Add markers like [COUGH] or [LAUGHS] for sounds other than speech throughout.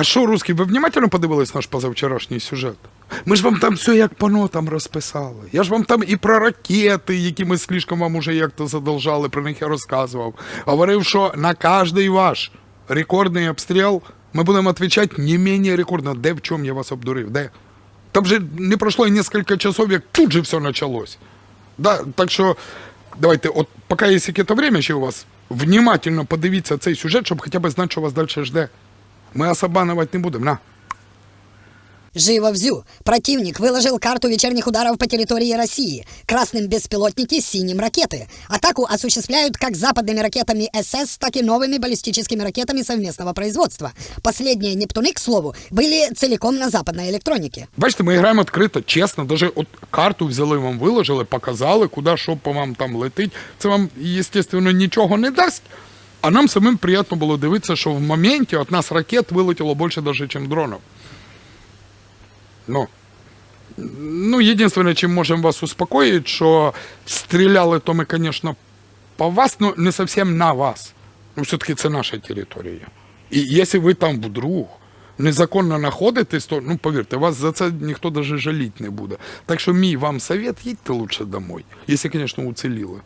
А що, русський, ви внимательно подивились наш позавчорашній сюжет? Ми ж вам там все як по нотам розписали. Я ж вам там і про ракети, які ми слишком вам уже як-то задолжали, про них я розказував. Говорив, що на кожний ваш рекордний обстріл ми будемо відповідати не менее рекордно. Де в чому я вас обдурив? Де? Там же не пройшло і кілька часов, як тут же все почалось. Да, так що давайте, от поки є яке-то время ще у вас, внимательно подивіться цей сюжет, щоб хоча б знати, що вас далі жде. Ми особанувати не будемо. На. Живо взю. Противник выложил карту вечерних ударов по территории России. Красным беспилотники, синим ракеты. Атаку осуществляют как западными ракетами СС, так и новыми баллистическими ракетами совместного производства. Последние «Нептуны», к слову, были целиком на западной электронике. Бачите, ми граємо відкрито, чесно, даже от карту взяли вам, виложили, показали, куди що по вам там летить. Це вам, естественно, нічого не дасть. А нам самим приємно було дивитися, що в моменті от нас ракет вилетіло більше даже, ніж дронів. Ну, ну, єдине, чим можемо вас успокоїти, що стріляли то ми, звісно, по вас, но не зовсім на вас. Ну, все-таки це наша територія. І якщо ви там вдруг незаконно знаходитесь, то, ну, повірте, вас за це ніхто навіть жаліти не буде. Так що мій вам совет, їдьте лучше домой, якщо, звісно, уцеліли.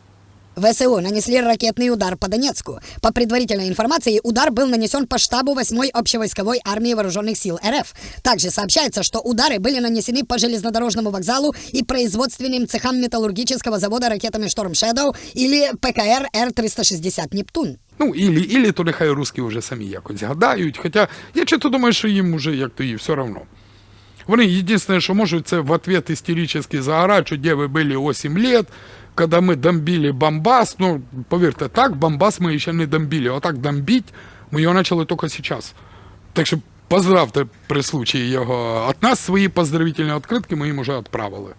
ВСУ нанесли ракетный удар по Донецку. По предварительной информации, удар был нанесен по штабу 8-й общевойсковой армии вооруженных сил РФ. Также сообщается, что удары были нанесены по железнодорожному вокзалу и производственным цехам металлургического завода ракетами «Шторм Shadow» или ПКР Р-360 «Нептун». Ну, ілі, ілі то нехай русські вже самі якось згадають. Хоча я чого думаю, що їм уже як то і все одно. Вони єдине, що можуть, це в ответ істерично заорати, що де ви були 8 лет, коли ми бомбили Бомбас. Ну, повірте, так, Бомбас ми ще не бомбили. А так ми його почали тільки зараз. Так що поздравте при случаї його. От нас свої поздравительні відкритки ми їм вже відправили.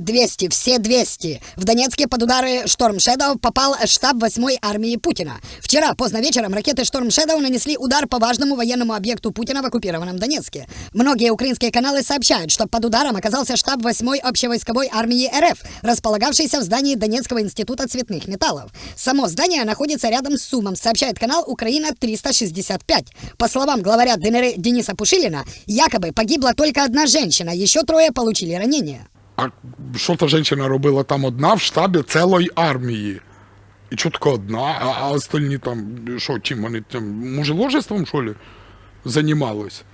200, все 200. В Донецке под удары «Шторм Шэдоу» попал штаб 8-й армии Путина. Вчера поздно вечером ракеты «Шторм Шэдоу» нанесли удар по важному военному объекту Путина в оккупированном Донецке. Многие украинские каналы сообщают, что под ударом оказался штаб 8-й общевойсковой армии РФ, располагавшийся в здании Донецкого института цветных металлов. Само здание находится рядом с СУМом, сообщает канал «Украина-365». По словам главаря ДНР Дениса Пушилина, якобы погибла только одна женщина, еще трое получили ранения. А що та жінка робила там одна в штабі цілої армії? І чутко одна, а, а остальні там, що, чим вони там, мужеложеством, що ли, займались?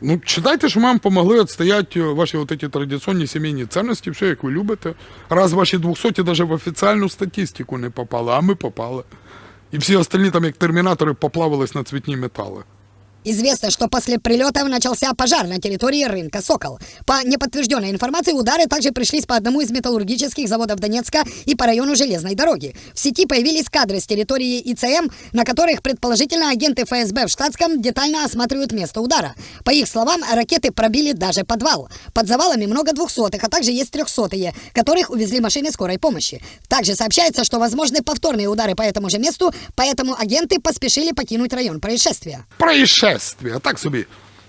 Ну, читайте, що вам помогли відстояти ваші от эти традиційні сімейні цінності, все, як ви любите. Раз ваші 200 навіть в офіціальну статистику не попали, а ми попали. І всі остальні там, як термінатори, поплавились на цвітні метали. Известно, что после прилетов начался пожар на территории рынка «Сокол». По неподтвержденной информации, удары также пришлись по одному из металлургических заводов Донецка и по району железной дороги. В сети появились кадры с территории ИЦМ, на которых, предположительно, агенты ФСБ в штатском детально осматривают место удара. По их словам, ракеты пробили даже подвал. Под завалами много двухсотых, а также есть трехсотые, которых увезли машины скорой помощи. Также сообщается, что возможны повторные удары по этому же месту, поэтому агенты поспешили покинуть район происшествия. Происшествия, так собі,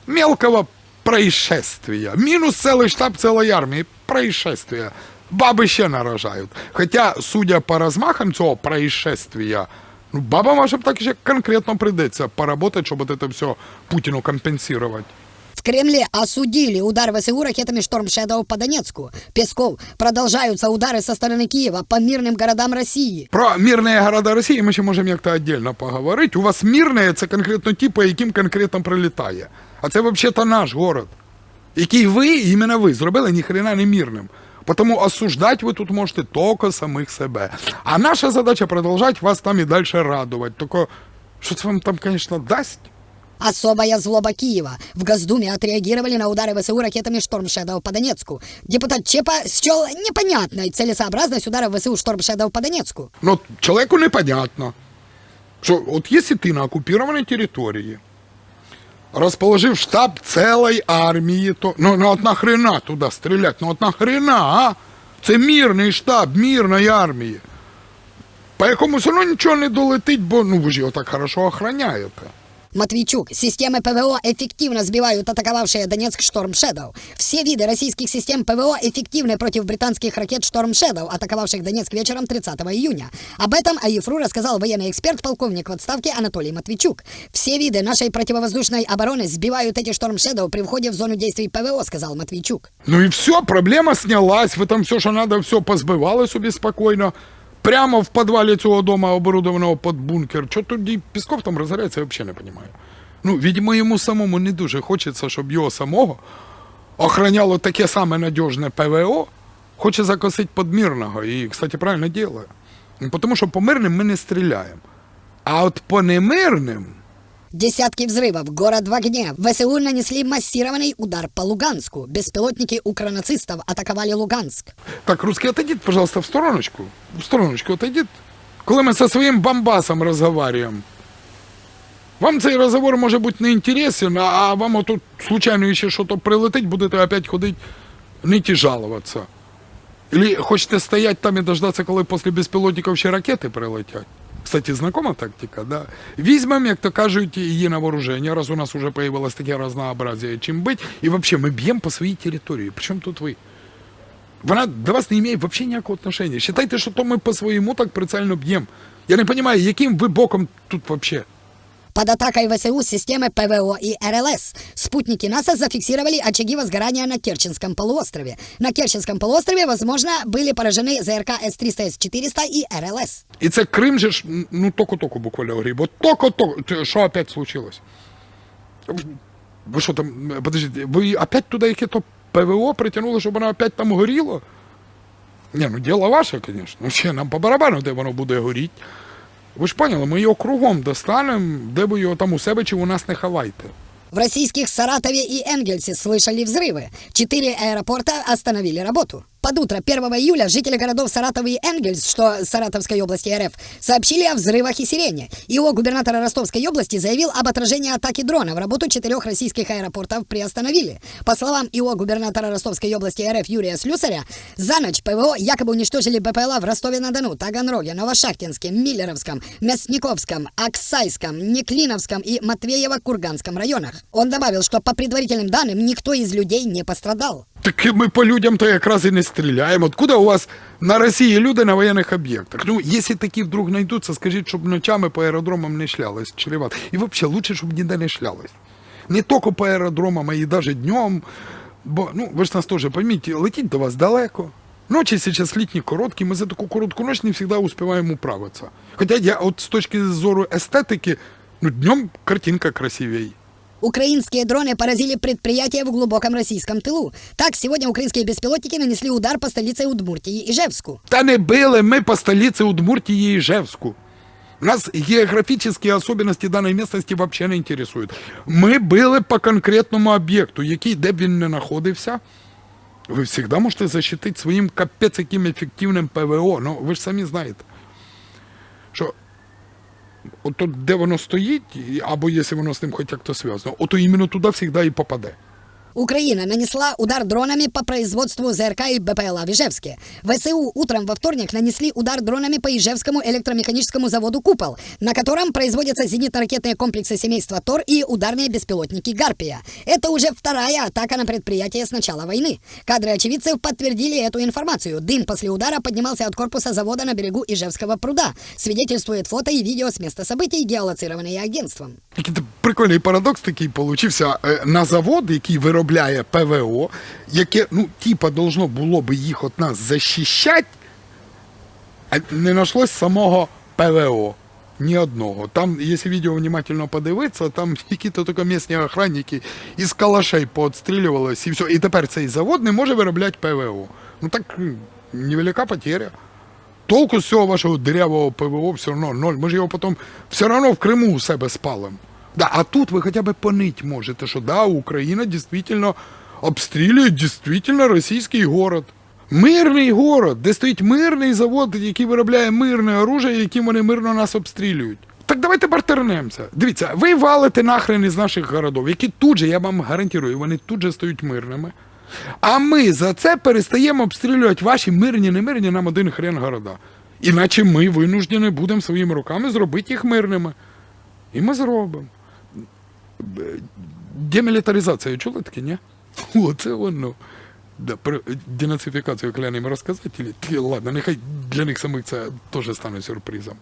мелкого происшествия. Мінус цілий штаб цілої армії, происшествия. Баби ще нарожають. Хоча, судя по розмахам цього происшествия, ну, бабам аж так ще конкретно прийдеться поработать, щоб це все Путіну компенсувати. В Кремле осудили удар ВСУ ракетами «Шторм Шэдоу» по Донецку. Песков. Продолжаются удары со стороны Киева по мирным городам России. Про мирні города Росії ми ще можемо як-то віддільно поговорити. У вас мирне це конкретно ті, по яким конкретно прилітає. А це взагалі наш город, який ви, іменно ви, зробили ніхрена не мирним. Тому осуждати ви тут можете тільки самих себе. А наша задача продовжати вас там і далі радувати. Тільки, що це вам там, звісно, дасть? Особая злоба Киева. В Госдуме отреагировали на удары ВСУ ракетами «Шторм Шэдоу» по Донецку. Депутат Чепа счел непонятной целесообразность удара ВСУ «Шторм Шэдоу» по Донецку. Ну, от чоловіку непонятно, що от якщо ти на окупованій території розположив штаб цілої армії, то ну, ну от нахрена туди стріляти? Ну от нахрена, а? Це мирний штаб мирної армії. По якому все одно нічого не долетить, бо ну ви ж його так хорошо охороняєте. Матвейчук, системы ПВО эффективно сбивают атаковавшие Донецк Шторм Шэдоу. Все виды российских систем ПВО эффективны против британских ракет Шторм Шэдоу, атаковавших Донецк вечером 30 июня. Об этом АИФРУ рассказал военный эксперт, полковник в отставке Анатолий Матвейчук. Все виды нашей противовоздушной обороны сбивают эти Шторм Шэдоу при входе в зону действий ПВО, сказал Матвейчук. Ну і все, проблема снялась. Ви там все, що треба, все позбивали собі спокійно. Прямо в підвалі цього дому, оборудованого під бункер. Що тоді Пісков там розгоряється, я взагалі не розумію. Ну, відьмо йому самому не дуже хочеться, щоб його самого охраняло таке саме надіжне ПВО. Хоче закосити подмірного. І, кстати, правильно. Ну, Тому що по мирним ми не стріляємо. А от по немирним. Десятки взрывов, город в огне. ВСУ нанесли массированный удар по Луганску. Беспилотники укронацистов атаковали Луганск. Так, русский, отойдите, пожалуйста, в стороночку. В стороночку отойдите. Коли ми зі своїм бомбасом розговорюємо. Вам цей розговор може бути не інтересен, а- а вам отут случайно ще щось прилетить, будете опять ходити ныть і жалуватися. Или хочете стоять там і дождатися, коли після безпілотників ще ракети прилетять. Кстати, знакома тактика, да? Візьмемо, як то кажуть, її на вооруження, раз у нас уже появилось таке разнообразие, чим бить, і взагалі ми б'ємо по своїй території. Причому тут ви? Вона до вас не має взагалі ніякого отношения. Считайте, що то ми по своєму так прицельно б'ємо. Я не розумію, яким ви боком тут взагалі. Под атакой ВСУ системы ПВО и РЛС. Спутники НАСА зафиксировали очаги возгорания на Керченском полуострове. На Керченском полуострове, возможно, были поражены ЗРК С-300, С-400 и РЛС. І це Крим же ж, ну, токо-токо буквально гріб. От токо-токо. Це Що опять случилось? Ви що там, подождите, ви опять туди яке-то ПВО притягнули, щоб воно опять там горіло? Ні, ну діло ваше, звісно. Вообще, нам по барабану, де воно буде горіти. Ви ж поняли, ми його кругом достанемо, де ви його там у себе чи у нас не ховайте. В российских Саратове и Энгельсе слышали взрывы. Четыре аэропорта остановили работу. Под утро 1 июля жители городов Саратов и Энгельс, что Саратовской области РФ, сообщили о взрывах и сирене. ИО губернатора Ростовской области заявил об отражении атаки дронов. Работу четырех российских аэропортов приостановили. По словам ИО губернатора Ростовской области РФ Юрия Слюсаря, за ночь ПВО якобы уничтожили БПЛА в Ростове-на-Дону, Таганроге, Новошахтинске, Миллеровском, Мясниковском, Оксайском, Неклиновском и Матвеево-Курганском районах. Он добавил, что по предварительным данным никто из людей не пострадал. Так ми по людям то якраз і не стріляємо. Откуда у вас на Росії люди на воєнних об'єктах? Ну, якщо такі вдруг знайдуться, скажіть, щоб ночами по аеродромам не шлялись. Чревато. І взагалі лучше, щоб ніде не шлялись. Не тільки по аеродромам, а і навіть днем. Бо, ну, ви ж нас теж пойміть, летіть до вас далеко. Ночі зараз літні короткі, ми за таку коротку ніч не завжди успіваємо управитися. Хоча я от з точки зору естетики, ну, днем картинка красивее. Украинские дроны поразили предприятия в глубоком российском тылу. Так, сегодня украинские беспилотники нанесли удар по столице Удмуртии Ижевску. Та не били ми по столиці Удмуртії і Ижевску. Нас географічні особливості даної місцевості взагалі не інтересують. Ми били по конкретному об'єкту, який де б він не знаходився. Ви завжди можете захистити своїм капець яким ефективним ПВО. Ну, ви ж самі знаєте, що от тут, де воно стоїть, або якщо воно з ним хоч як-то зв'язано, ото іменно туди завжди і попаде. Украина нанесла удар дронами по производству ЗРК и БПЛА в Ижевске. ВСУ утром во вторник нанесли удар дронами по Ижевскому электромеханическому заводу «Купол», на котором производятся зенитно-ракетные комплексы семейства «Тор» и ударные беспилотники «Гарпия». Это уже вторая атака на предприятие с начала войны. Кадры очевидцев подтвердили эту информацию. Дым после удара поднимался от корпуса завода на берегу Ижевского пруда. Свидетельствует фото и видео с места событий, геолоцированные агентством. Який то прикольний парадокс такий получився Е, на завод, який виробляє ПВО, яке, ну, типа, должно було би їх от нас захищати, а не нашлось самого ПВО. Ні одного. Там, якщо відео внимательно подивитися, там [LAUGHS] якісь тільки місні охранники із калашей поотстрілювалися і все. І тепер цей завод не може виробляти ПВО. Ну так невелика потеря. Толку з цього вашого дирявого ПВО все одно ноль. Ми ж його потім все одно в Криму у себе спалимо. Да, а тут ви хоча б понить можете, що да, Україна дійсно обстрілює дійсно російський город. Мирний город, де стоїть мирний завод, який виробляє мирне оружие, яким вони мирно нас обстрілюють. Так давайте бартернемося. Дивіться, ви валите нахрен із наших городов, які тут же, я вам гарантую, вони тут же стають мирними. А ми за це перестаємо обстрілювати ваші мирні, немирні нам один хрен города. Іначе ми винуждені будемо своїми руками зробити їх мирними. І ми зробимо. Демілітаризація чули таке, ні? [LAUGHS] Оце воно. Да, про денацифікацію клянемо розказати. Ладно, нехай для них самих це теж стане сюрпризом.